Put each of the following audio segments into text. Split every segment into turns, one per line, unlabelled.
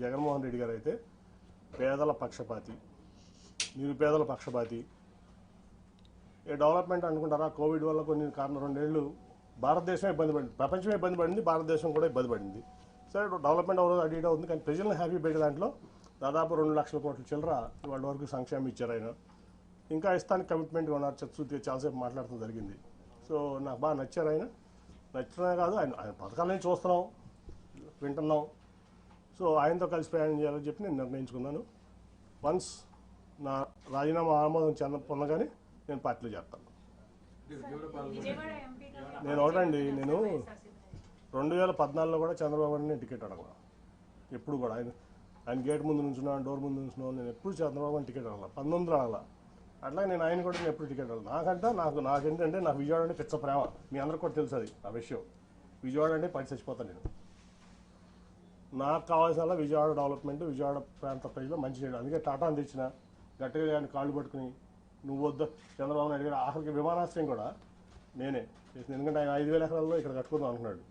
జగన్మోహన్ రెడ్డి గారు అయితే పేదల పక్షపాతి నిరుపేదల పక్షపాతి. ఏ డెవలప్మెంట్ అనుకుంటారా? కోవిడ్ వల్ల కొన్ని కారణం రెండేళ్ళు భారతదేశం ఇబ్బంది పడింది. ప్రపంచమే ఇబ్బంది పడింది భారతదేశం కూడా ఇబ్బంది పడింది. సరే డెవలప్మెంట్ అవ్వదు అటు ఇటు అవుతుంది కానీ ప్రజలను హ్యాపీ పెట్టే దాంట్లో దాదాపు రెండు లక్షల కోట్ల చిల్లర వాళ్ళ వరకు సంక్షేమం ఇచ్చారు ఆయన. ఇంకా ఇస్తానికి కమిట్మెంట్గా ఉన్నారు. చతుర్థి చాలాసేపు మాట్లాడటం జరిగింది. సో నాకు బాగా నచ్చారు ఆయన. నచ్చినా కాదు ఆయన ఆయన పథకాలని చూస్తున్నాం వింటున్నాం. సో ఆయనతో కలిసి ప్రయాణం చేయాలని చెప్పి నేను నిర్ణయించుకున్నాను. వన్స్ నా రాజీనామా ఆమోదం చెంద పొందగానే నేను పార్టీలో చేస్తాను. నేను ఒకటండి నేను రెండు వేల పద్నాలుగులో కూడా చంద్రబాబు గారిని నేను టికెట్ అడగను. ఎప్పుడు కూడా ఆయన ఆయన గేట్ ముందు నుంచున్నా డోర్ ముందు నుంచున్నా నేను ఎప్పుడు చంద్రబాబు గారిని టికెట్ అడగల. పంతొమ్మిది అడగల. అట్లా నేను ఆయన కూడా నేను ఎప్పుడు టికెట్ అడగల నాకంటే నాకు నాకేంటంటే నాకు విజయవాడ అంటే పిచ్చ ప్రేమ. మీ అందరికి కూడా తెలుసు అది ఆ విషయం. విజయవాడ అంటే పడి చచ్చిపోతాను నేను. నాకు కావాల్సిన విజయవాడ డెవలప్మెంట్ విజయవాడ ప్రాంత ప్రజలు మంచి చేయడం. అందుకే టాటాని తెచ్చిన గట్టిగా కానీ కాళ్ళు పట్టుకుని నువ్వు వద్దు చంద్రబాబు నాయుడు గారు ఆఖరికి విమానాశ్రయం కూడా నేనే చేసిన ఎందుకంటే ఆయన ఐదు వేల ఎకరాల్లో ఇక్కడ కట్టుకుందాం అనుకున్నాడు.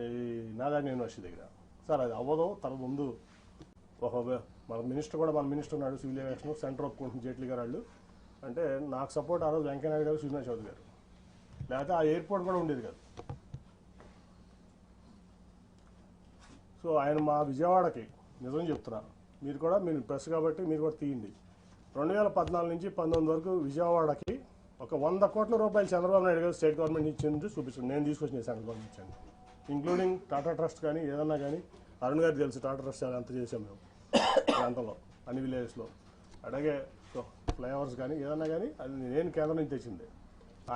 ఈ నాగార్జున యూనివర్సిటీ దగ్గర. సార్ అది అవ్వదు తన ముందు ఒక మన మినిస్టర్ కూడా మన మినిస్టర్ ఉన్నాడు సివిల్ ఏవియేషన్ సెంటర్ ఒప్పుకుంటుంది జైట్లీ గారు వాళ్ళు. అంటే నాకు సపోర్ట్ ఆ రోజు వెంకయ్యనాయుడు గారు శ్రీనివాస్ చౌదరి గారు. లేకపోతే ఆ ఎయిర్పోర్ట్ కూడా ఉండేది కాదు. సో ఆయన మా విజయవాడకి నిజం చెప్తున్నా. మీరు కూడా మీరు ప్రెస్ కాబట్టి మీరు కూడా తీయండి. రెండు వేల పద్నాలుగు నుంచి పంతొమ్మిది వరకు విజయవాడకి ఒక వంద కోట్ల రూపాయలు చంద్రబాబు నాయుడు గారు స్టేట్ గవర్నమెంట్ ఇచ్చింది చూపిస్తుంది. నేను తీసుకొచ్చిన సెంట్రల్ గవర్నమెంట్ ఇచ్చాను. ఇంక్లూడింగ్ టాటా ట్రస్ట్ కానీ ఏదన్నా కానీ అరుణ్ గారు తెలుసు టాటా ట్రస్ట్ చాలా ఎంత చేసాం మేము ప్రాంతంలో అన్ని విలేజెస్లో. అలాగే ఫ్లైఓవర్స్ కానీ ఏదన్నా కానీ అది నేను కేంద్రం నుంచి తెచ్చింది.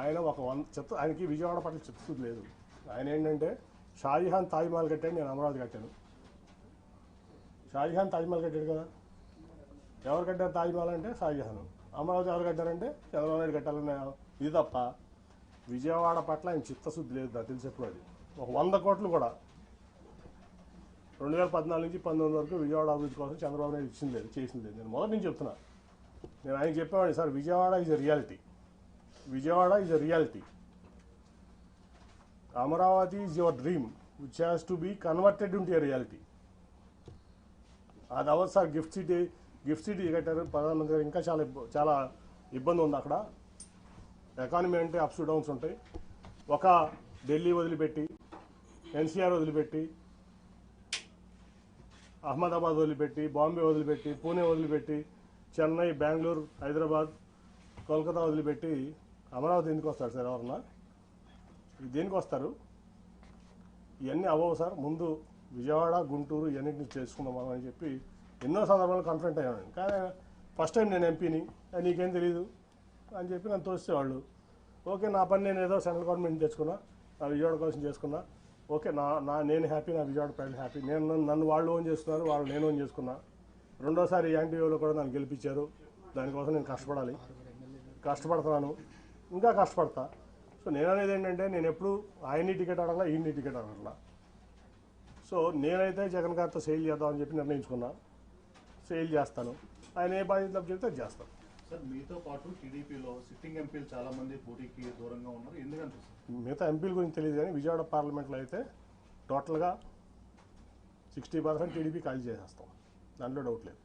ఆయన ఒక వంద చెత్త ఆయనకి విజయవాడ పట్ల చిత్తశుద్ధి లేదు. ఆయన ఏంటంటే షాజహాన్ తాజ్మహల్ కట్టాడు నేను అమరావతి కట్టాను. షాజహాన్ తాజ్మహల్ కట్టాడు కదా. ఎవరు కట్టారు తాజ్మహల్ అంటే షాజహాన్. అమరావతి ఎవరు కట్టారంటే చంద్రబాబు నాయుడు కట్టాలని ఇది తప్ప విజయవాడ పట్ల ఆయన చిత్తశుద్ధి లేదు నాకు తెలిసేప్పుడు అది. ఒక వంద కోట్లు కూడా రెండు వేల పద్నాలుగు నుంచి పంతొమ్మిది వరకు విజయవాడ అభివృద్ధి కోసం చంద్రబాబు నాయుడు ఇచ్చింది లేదు చేసింది లేదు. నేను మొదటి నుంచి చెప్తున్నా. నేను ఆయన చెప్పేవాడిని sir Vijayawada is a reality Vijayawada is a reality Amaravati is your dream which has to be converted into a reality అది అవ్వదు sir gift city gift city కట్టారు ప్రధానమంత్రి గారు ఇంకా చాలా చాలా ఇబ్బంది ఉంది అక్కడ. ఎకానమీ అంటే అప్స్ డౌన్స్ ఉంటాయి. ఒక ఢిల్లీ వదిలిపెట్టి ఎన్సీఆర్ వదిలిపెట్టి అహ్మదాబాద్ వదిలిపెట్టి బాంబే వదిలిపెట్టి పూణే వదిలిపెట్టి చెన్నై బెంగళూరు హైదరాబాద్ కోల్కతా వదిలిపెట్టి అమరావతి ఎందుకు వస్తారు సార్ ఎవరన్నా? దేనికి వస్తారు? ఇవన్నీ అవ్వవు సార్. ముందు విజయవాడ గుంటూరు ఇవన్నిటిని చేసుకుందాం మనం అని చెప్పి ఎన్నో సందర్భాలు కన్ఫ్రంట్ అయ్యాను కానీ ఫస్ట్ టైం నేను ఎంపీని నీకేం తెలియదు అని చెప్పి నన్ను తోసేవాళ్ళు. ఓకే నా పని నేను ఏదో సెంట్రల్ గవర్నమెంట్ తెచ్చుకున్నా నా విజయవాడ కోసం చేసుకున్నా. ఓకే నా నా నేను హ్యాపీ నా విజయవాడ ప్రజలు హ్యాపీ నేను నన్ను- వాళ్ళు ఓన్ చేసుకున్నారు వాళ్ళు నేను ఓన్ చేసుకున్నా. రెండోసారి యాంటీవీలో కూడా నన్ను గెలిపించారు. దానికోసం నేను కష్టపడాలి. కష్టపడుతున్నాను. ఇంకా కష్టపడతా. సో నేను అనేది ఏంటంటే నేను ఎప్పుడు ఆయన్ని టికెట్ అడగలా ఈయన్ని టికెట్ అడగలా సో నేనైతే జగన్ గారితో సేల్ చేద్దామని చెప్పి నిర్ణయించుకున్నా. సేల్ చేస్తాను. ఆయన ఏ బాధ్యతలు చెప్తే అది చేస్తాం
సార్ మీతో పాటు టీడీపీలో సిట్టింగ్ ఎంపీలు చాలా మంది పోటీకి దూరంగా ఉన్నారు. ఎందుకంటే
మిగతా ఎంపీల గురించి తెలియదు కానీ విజయవాడ పార్లమెంట్లో అయితే టోటల్గా సిక్స్టీ పర్సెంట్ టీడీపీ ఖాళీ చేసేస్తాం. దాంట్లో డౌట్ లేదు.